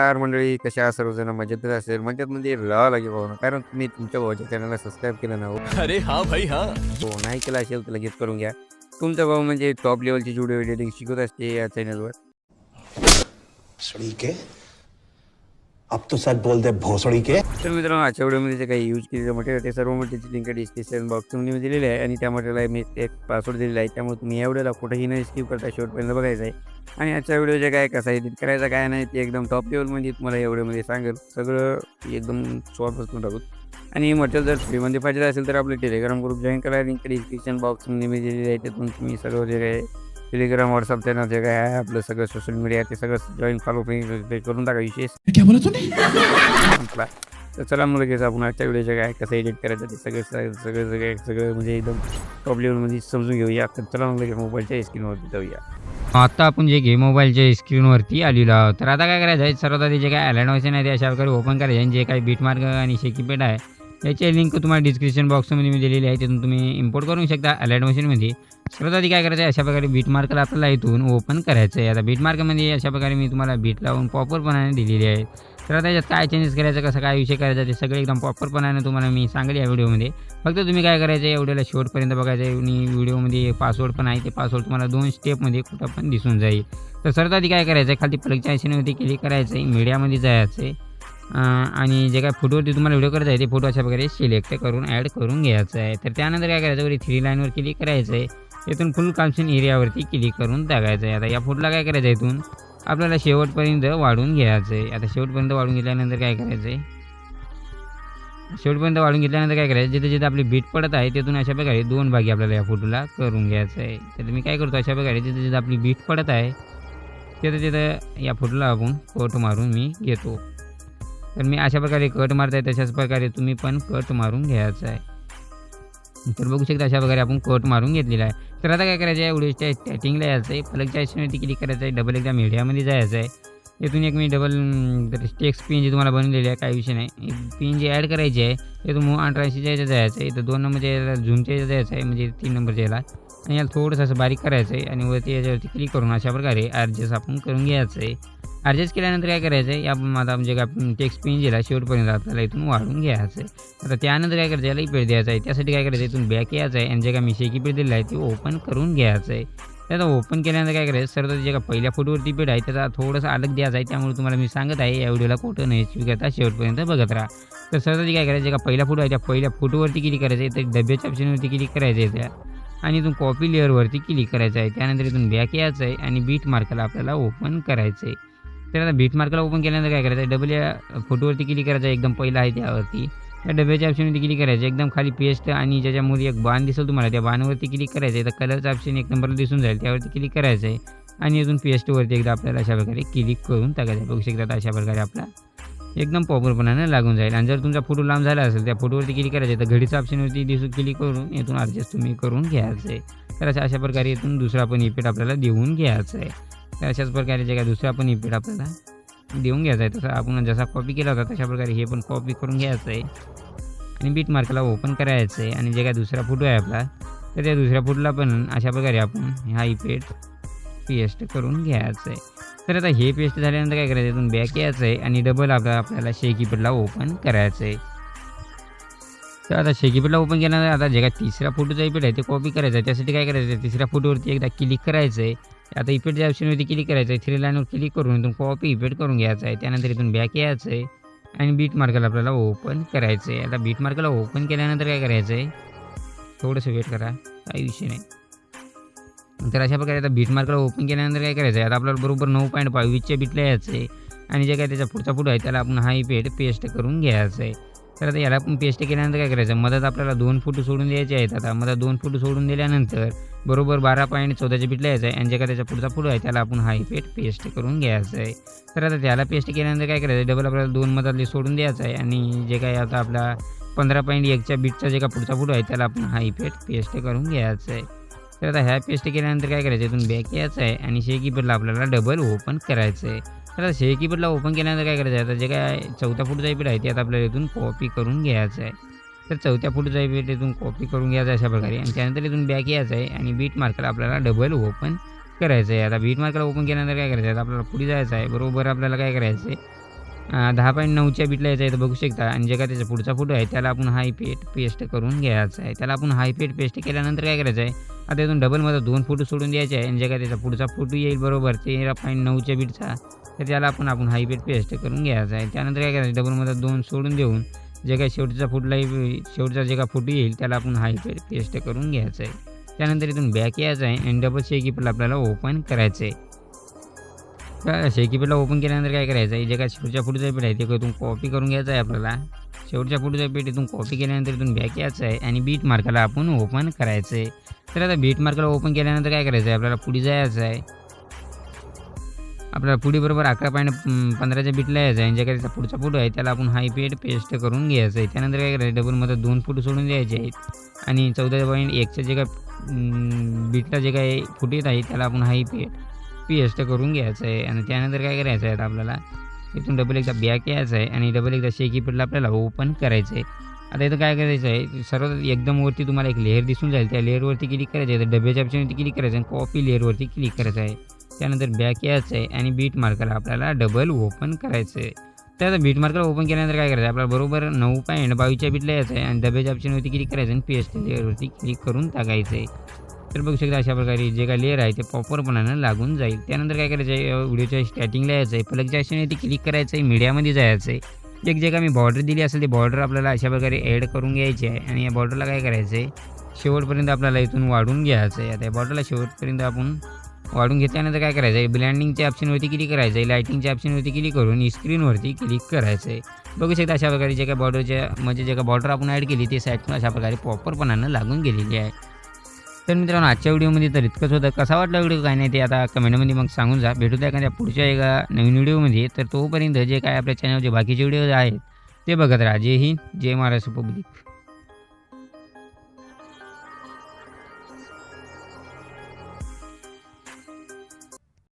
नमस्कार मंडळी कशा आहात सर्वजण? मजेतच असेल? मजेत म्हणजे राहावं लागेल भाऊ कारण तुम्ही तुमच्या भाऊच्या चॅनलला सबस्क्राईब केलं ना हो. अरे हाँ भाई हाँ. हो, नाही केलं असेल तर लगेच करून घ्या. तुमचा भाऊ म्हणजे टॉप लेवलची व्हिडिओ एडिटिंग शिकवत असते या चॅनलवर भोसड़ी के? अब तो सच बोल दे भोसड़ी के? तर मित्रांनो आजच्या व्हिडिओमध्ये जे काही यूज केलेलं मटेरियल ते सर्व मटेरियलची लिंक डिस्क्रिप्शन बॉक्समध्ये मी दिलेली आहे. आणि त्या मटेरियलला मी एक पासवर्ड दिलेला आहे. त्यामुळे तुम्ही या व्हिडिओला कुठेही नाही स्किप करता शेवटपर्यंत बघायचं आहे. आणि आजच्या व्हिडिओचे काय कसं एडिट करायचं काय नाही ते एकदम टॉप लेवलमध्ये तुम्हाला या व्हिडिओमध्ये सांगेल. सगळं एकदम स्वतःपासून टाकू आणि मटेरियल जर फ्रीमध्ये पाहिजे असेल तर आपले टेलिग्राम ग्रुप जॉईन करा. लिंक डिस्क्रिप्शन बॉक्समध्ये मी दिलेली आहे. त्यातून तुम्ही सगळं जे काय टेलिग्राम व्हॉट्सअप चॅनल जे काय आहे आपलं सगळं सोशल मीडिया ते सगळं जॉईन फॉलो करून टाका विशेष. संपला. तर चला मग लगेच आपण आजच्या व्हिडिओच्या काय कसं एडिट करायचं ते सगळं सगळं सगळं सगळं सगळं म्हणजे एकदम टॉप लेवलमध्ये समजून घेऊया. तर चला मग लगेच मोबाईलच्या स्क्रीनवरती जाऊया. आता आपण जे गेम मोबाईलच्या स्क्रीनवरती आलेलो आहोत. तर आता काय करायचं आहे? सर्वात आधी जे काय अलायनॉशन आहे ते अशा प्रकारे ओपन करायचे आणि जे काही बीट मार्क आणि शेकीपेड आहे याची लिंक तुम्हाला डिस्क्रिप्शन बॉक्समध्ये मी दिलेली आहे. तिथून तुम्ही इम्पोर्ट करू शकता अलाइड मशीनमध्ये सर्वात आधी काय करायचं आहे? अशा प्रकारे बीट मार्कला आपल्याला इथून ओपन करायचं आहे. आता बीट मार्कमध्ये अशा प्रकारे मी तुम्हाला बीट लावून प्रॉपरपणाने दिलेली आहे. तर त्याच्यात काय चेंजेस करायचं कसं काय विषय करायचा ते सगळे एकदम प्रॉपरपणाने तुम्हाला मी सांगेल या व्हिडिओमध्ये. फक्त तुम्ही काय करायचं आहे एवढ्याला शेवटपर्यंत बघायचं आहे आणि व्हिडिओमध्ये पासवर्ड पण आहे ते पासवर्ड तुम्हाला दोन स्टेपमध्ये कुठं पण दिसून जाईल. तर सर्वात आधी काय करायचं आहे खाली प्लगच्या आयशीनवरती क्लिक करायचं आहे मीडियामध्ये जायचं आहे. आणि जे काय फोटोवरती तुम्हाला व्हिडिओ करायचा आहे ते फोटो अशा प्रकारे सिलेक्ट करून ॲड करून घ्यायचं आहे. तर त्यानंतर काय करायचं वरी थ्री लाईनवर क्लिक करायचं आहे. इथून फुल कॉन्शन एरियावरती क्लिक करून टाकायचं आहे. आता या फोटोला काय करायचं आहे इथून? आपल्याला शेवटपर्यंत वाढून घ्यायचं आहे. आता शेवटपर्यंत वाढून घेतल्यानंतर काय करायचं आहे शेवटपर्यंत वाढून घेतल्यानंतर काय करायचं? जिथे जिथे आपली बीट पडत आहे तिथून अशा प्रकारे दोन भागी आपल्याला या फोटोला करून घ्यायचं आहे. तर मी काय करतो अशा प्रकारे जिथे जिथे आपली बीट पडत आहे तिथं तिथं या फोटोला आपण कट मारून मी घेतो. तर मी अशा प्रकारे कट मारत आहे तशाच प्रकारे तुम्ही पण कट मारून घ्यायचं आहे. तर बघू शकता अशा प्रकारे आपण कट मारून घेतलेला आहे. तर आता काय करायचं आहे? उडीच्या स्टॅटिंगला यायचं आहे. प्लगच्या आयशीवरती क्लिक करायचं आहे? डबल एकदा मीडियामध्ये जायचं आहे. इथून एक मी डबल टेक्स्ट पिन जी तुम्हाला बनवलेली आहे काही विषय नाही. एक पिन जी ॲड करायची आहे इथून मग अठराशेच्या याच्या जायचं आहे. इथं दोन नंबरच्या याला झूमच्या याच्या जायचं आहे म्हणजे तीन नंबरच्या याला. आणि याला थोडंसं असं बारीक करायचं आहे. आणि वरती याच्यावरती क्लिक करून अशा प्रकारे ॲडजस्ट आपण करून घ्यायचं आहे. ॲडजस्ट केल्यानंतर काय करायचं आहे या आता म्हणजे काय टेक्स्ट पेन जेला शेवटपर्यंत आपल्याला इथून वाढून घ्यायचं आहे. आता त्यानंतर काय करायचं याला इपेड द्यायचं आहे. त्यासाठी काय करायचं इथून बॅक यायचं आहे आणि जे काय मी शेकी पेड दिलेलं आहे ते ओपन करून घ्यायचं आहे. त्याचा ओपन केल्यानंतर काय करायचं? सर जे का पहिल्या फोटोवरती पेड आहे त्याचा थोडंसं अलग द्यायचा आहे. त्यामुळे तुम्हाला मी सांगत आहे या व्हिडिओला कुठं नाही स्वीकारता. शेवटपर्यंत बघत राहा. तर सर्व काय करायचं जे का पहिला फोटो आहे त्या पहिल्या फोटोवरती क्लिक करायचं आहे. तर डब्याच्या ऑप्शनवरती क्लिक करायचं आहे त्या. आणि इथून कॉपी लेअरवरती क्लिक करायचं आहे. त्यानंतर इथून बॅक यायचं आहे आणि बीट मार्कला आपल्याला ओपन करायचं आहे. तर आता भीट मार्कला ओपन केल्यानंतर काय करायचं? आहे डबल या फोटोवरती क्लिक करायचं. आहे एकदम पहिला आहे त्यावरती. त्या डब्याच्या ऑप्शनवरती क्लिक करायचं. एकदम खाली पेस्ट आणि ज्याच्यामध्ये एक बाण दिसेल तुम्हाला त्या बाणवरती क्लिक करायचं. आहे तर कलरचं ऑप्शन एक नंबरला दिसून जाईल. त्यावरती क्लिक करायचं आहे आणि अजून पेस्टवरती एकदा आपल्याला अशा प्रकारे क्लिक करून टाकायचं. बघू शकतात अशा प्रकारे आपला एकदम पॉपरपणानं लागून जाईल. आणि जर तुमचा फोटो लांब झाला असेल त्या फोटोवरती क्लिक करायचं आहे तर घडीचं ऑप्शनवरती दिसून क्लिक करून इथून ॲडजस्ट तुम्ही करून घ्यायचं आहे तर अशा अशा प्रकारे इथून दुसरा पण इफेक्ट आपल्याला देऊन घ्यायचं आहे तर अशाच प्रकारे जे काय दुसरा पण इफेक्ट आपल्याला देऊन घ्यायचा आहे तसा आपण जसा कॉपी केला होता तशा प्रकारे हे पण कॉपी करून घ्यायचं आहे. आणि बीट मार्कला ओपन करायचं आहे आणि जे काय दुसरा फोटो आहे आपला तर त्या दुसऱ्या फोटोला पण अशा प्रकारे आपण हा इफेक्ट पेस्ट करून घ्यायचं आहे. तर आता हे पेस्ट झाल्यानंतर काय करायचं इथून बॅक यायचं आहे आणि डबल आपला आपल्याला शेकीपीडला ओपन करायचं आहे. तर आता शेकीपीडला ओपन केल्यानंतर आता जे काय तिसरा फोटोचा इफेक्ट आहे ते कॉपी करायचं आहे. त्यासाठी काय करायचं आहे? तिसऱ्या फोटोवरती एकदा क्लिक करायचं आहे. आता इफेक्टच्या ऑप्शनवरती क्लिक करायचं आहे. थ्री लाईनवर क्लिक करून इथून कॉपी इफेक्ट करून घ्यायचं आहे. त्यानंतर इथून बॅक यायचं आहे. आणि बीट मार्कला आपल्याला ओपन करायचं आहे. आता बीट मार्कला ओपन केल्यानंतर काय करायचं आहे? थोडंसं वेट करा. काही विषय नाही. तर अशा प्रकारे आता बीट मार्कला ओपन केल्यानंतर काय करायचं आहे? आता आपल्याला बरोबर नऊ पॉईंट बावीसच्या बीटला यायचं आहे. आणि जे काय त्याचा पुढचा पुढं आहे त्याला आपण हा इफेक्ट पेस्ट करून घ्यायचं आहे. तर आता याला पेस्ट केल्यानंतर काय करायचं? मधात आपल्याला दोन फोटो सोडून द्यायचे आहेत. आता मधात दोन फोटो सोडून दिल्यानंतर बरोबर बारा पॉईंट चौदाच्या बीटला यायचं आहे आणि जे का त्याचा पुढचा फोटो आहे त्याला आपण हाय इफेक्ट पेस्ट करून घ्यायचं आहे. तर आता त्याला पेस्ट केल्यानंतर काय करायचं? डबल आपल्याला दोन मधातले सोडून द्यायचं आहे आणि जे काय आता आपला पंधरा पॉईंट एकच्या बीटचा जे का पुढचा फोटो आहे त्याला आपण हाय इफेक्ट पेस्ट करून घ्यायचं आहे. तर आता ह्या पेस्ट केल्यानंतर काय करायचं? इथून बॅक यायचं आहे आणि शेकीपडला आपल्याला डबल ओपन करायचं आहे. आता शेकीपडला ओपन केल्यानंतर काय करायचं? आहे आता जे काय चौथ्या फूट इफेक्ट आहे ते आता आपल्याला इथून कॉपी करून घ्यायचं आहे. तर चौथ्या फूट इफेक्ट इथून कॉपी करून घ्यायचं अशा प्रकारे. आणि त्यानंतर इथून बॅक यायचं आहे आणि बीट मार्कला आपल्याला डबल ओपन करायचं आहे. आता बीट मार्कला ओपन केल्यानंतर काय करायचं आहे? आता आपल्याला पुढे जायचं आहे. बरोबर आपल्याला काय करायचं आहे? दहा पॉईंट नऊच्या बीटला यायचं आहे तर बघू शकता. आणि जे काय त्याचा पुढचा फोटो आहे त्याला आपण हाय पेट पेस्ट करून घ्यायचा आहे. त्याला आपण हाय पेट पेस्ट केल्यानंतर काय करायचं आहे? आता इथून डबलमध्ये दोन फोटो सोडून द्यायचे आहे. आणि जे काय त्याचा पुढचा फोटो येईल बरोबर तेरा पॉईंट नऊच्या बीटचा तर त्याला आपण आपण हाय पेट पेस्ट करून घ्यायचा आहे. त्यानंतर काय करायचं डबलमध्ये दोन सोडून देऊन जे काही शेवटचा फुटलाही शेवटचा जे काय फुट येईल त्याला आपण हाय पेस्ट करून घ्यायचं आहे. त्यानंतर इथून बॅक यायचं आहे आणि डबल शेकीपला आपल्याला ओपन करायचं आहे. तर शेकीपीठला ओपन केल्यानंतर काय करायचं आहे जे काय शेवटच्या फुटचा पीठ आहे ते इथून कॉपी करून घ्यायचं आहे आपल्याला. शेवटच्या फुटचा पीठ इथून कॉपी केल्यानंतर इथून बॅक यायचं आहे आणि बीट मार्काला आपण ओपन करायचं आहे. तर आता बीट मार्काला ओपन केल्यानंतर काय करायचं आहे आपल्याला पुढे जायचं आहे. आपल्याला पुढीबरोबर अकरा पॉईंट पंधराच्या बीटला यायचं आहे. आणि पुढचा फोटो आहे त्याला आपण हाय पेड पेस्ट करून घ्यायचं आहे. त्यानंतर काय करायचं? डबलमध्ये दोन फोटो सोडून द्यायचे आहेत. आणि चौदा पॉईंट एकचं जे काय बीटला जे काही फुट येत आहे त्याला आपण हाय पेड पेस्ट करून घ्यायचं आहे. आणि त्यानंतर काय करायचं आहे आता आपल्याला? इथून डबल एकदा बॅक यायचं आहे आणि डबल एकदा शेकी पीठला आपल्याला ओपन करायचं आहे. आता इथं काय करायचं आहे? सर्वात एकदम वरती तुम्हाला एक लेअर दिसून जाईल. त्या लेअरवरती क्लिक करायचं आहे. तर डब्याच्या ऑप्शनवरती क्लिक करायचं आहे आणि कॉपी लेअरवरती क्लिक करायचं आहे. त्यानंतर बॅक यायचं आहे आणि बीट मार्करला आपल्याला डबल ओपन करायचं आहे. तर आता बीट मार्कर ओपन केल्यानंतर काय करायचं? आहे आपल्याला बरोबर नऊ पॉईंट बावीसच्या बीटला यायचं आहे आणि डब्याच्या ऑप्शनवरती क्लिक करायचं आणि पी पेस्ट लेअरवरती क्लिक करून टाकायचं आहे. तर बघू शकता अशा प्रकारे जे काय लेअर आहे ते प्रॉपरपणानं लागून जाईल. त्यानंतर काय करायचं आहे? व्हिडिओच्या स्टार्टिंगला यायचं आहे. प्लगच्या ऑप्शनवरती क्लिक करायचं आहे. मीडियामध्ये जायचं आहे. एक जे काय मी बॉर्डर दिली असेल ते बॉर्डर आपल्याला अशा प्रकारे ॲड करून घ्यायची आहे. आणि या बॉर्डरला काय करायचं आहे? शेवटपर्यंत आपल्याला इथून वाढून घ्यायचं आहे. आता या बॉर्डरला शेवटपर्यंत आपण वाढून घेतल्यानंतर काय करायचं आहे ब्लँडिंगच्या ऑप्शनवरती क्लिक करायचं आहे लायटिंगच्या ऑप्शनवरती क्लिक करून स्क्रीनवरती क्लिक करायचं आहे बघू शकता अशा प्रकारे जे काय बॉर्डरच्या म्हणजे जे काय बॉर्डर आपण ॲड केली ते पण अशा प्रकारे प्रॉपरपणानं लागून गेलेली आहे. तर मित्रांनो आजच्या व्हिडिओमध्ये तर इतकंच होतं. कसा वाटला व्हिडिओ काय नाही ते आता कमेंटमध्ये मग सांगून जा. भेटू द्या एखाद्या पुढच्या एका नवीन व्हिडिओमध्ये. तर तोपर्यंत जे काय आपल्या चॅनलचे बाकीचे व्हिडिओ आहेत ते बघत राहा. जय हिंद जय महाराष्ट्र पब्लिक